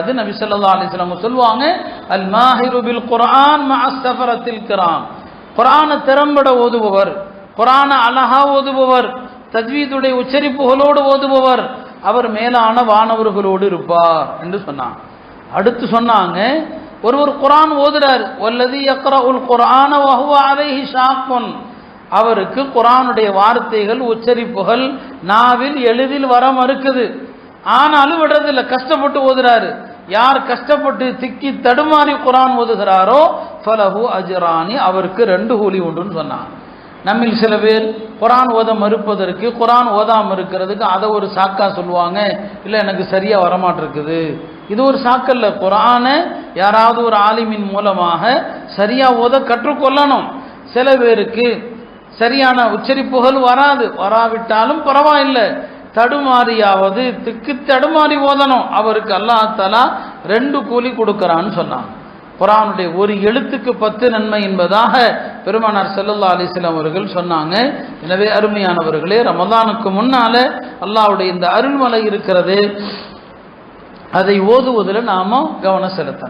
அது நபி சொல்லா அலிஸ்லாம் சொல்லுவாங்க அல் மாஹிருபில் குரான் குர்ஆன் கிராம். குர்ஆனை திறம்பட ஓதுபவர் குரானை அழகா ஓதுபவர் தஜ்வீதுடைய உச்சரிப்புகளோடு ஓதுபவர் அவர் மேலான வானவர்களோடு இருப்பார் என்று சொன்னாங்க. அடுத்து சொன்னாங்க ஒருவர் குரான் ஓதுறார் வல்லதி யக்ரஉல் குர்ஆன வஹுவ அலைஹி ஷாக்குன் அவருக்கு குரானுடைய வார்த்தைகள் உச்சரிப்புகள் நாவில் எளிதில் வர மறுக்குது. ஆனாலும் விடுறதில்ல கஷ்டப்பட்டு ஓதுறாரு. யார் கஷ்டப்பட்டு திக்கி தடுமாறி குரான் ஓதுகிறாரோ ஃபலஹு அஜ்ரானி அவருக்கு ரெண்டு கூலி உண்டுன்னு சொன்னாங்க. நம்மில் சில பேர் குரான் ஓத மறுப்பதற்கு குரான் ஓதாமல் இருக்கிறதுக்கு அதை ஒரு சாக்கா சொல்லுவாங்க இல்லை எனக்கு சரியாக வரமாட்டிருக்குது. இது ஒரு சாக்கல்ல. குரானை யாராவது ஒரு ஆலிமின் மூலமாக சரியாக ஓத கற்றுக்கொள்ளணும். சில பேருக்கு சரியான உச்சரிப்புகள் வராது. வராவிட்டாலும் பரவாயில்லை. தடுமாறியாவது திக்கு தடுமாறி ஓதணும். அவருக்கு அல்லாஹ் ரெண்டு கூலி கொடுக்கறான்னு சொன்னாங்க குரானுடைய ஒரு எழுத்துக்கு பத்து நன்மை என்பதாக பெருமானார் செல்லல்லா அலிஸ்லாம் அவர்கள் சொன்னாங்க. எனவே அருமையானவர்களே ரமதானுக்கு முன்னால அல்லாவுடைய இந்த அருள்மலை இருக்கிறது. அதை ஓதுவதில் நாம கவனம் செலுத்தணும்.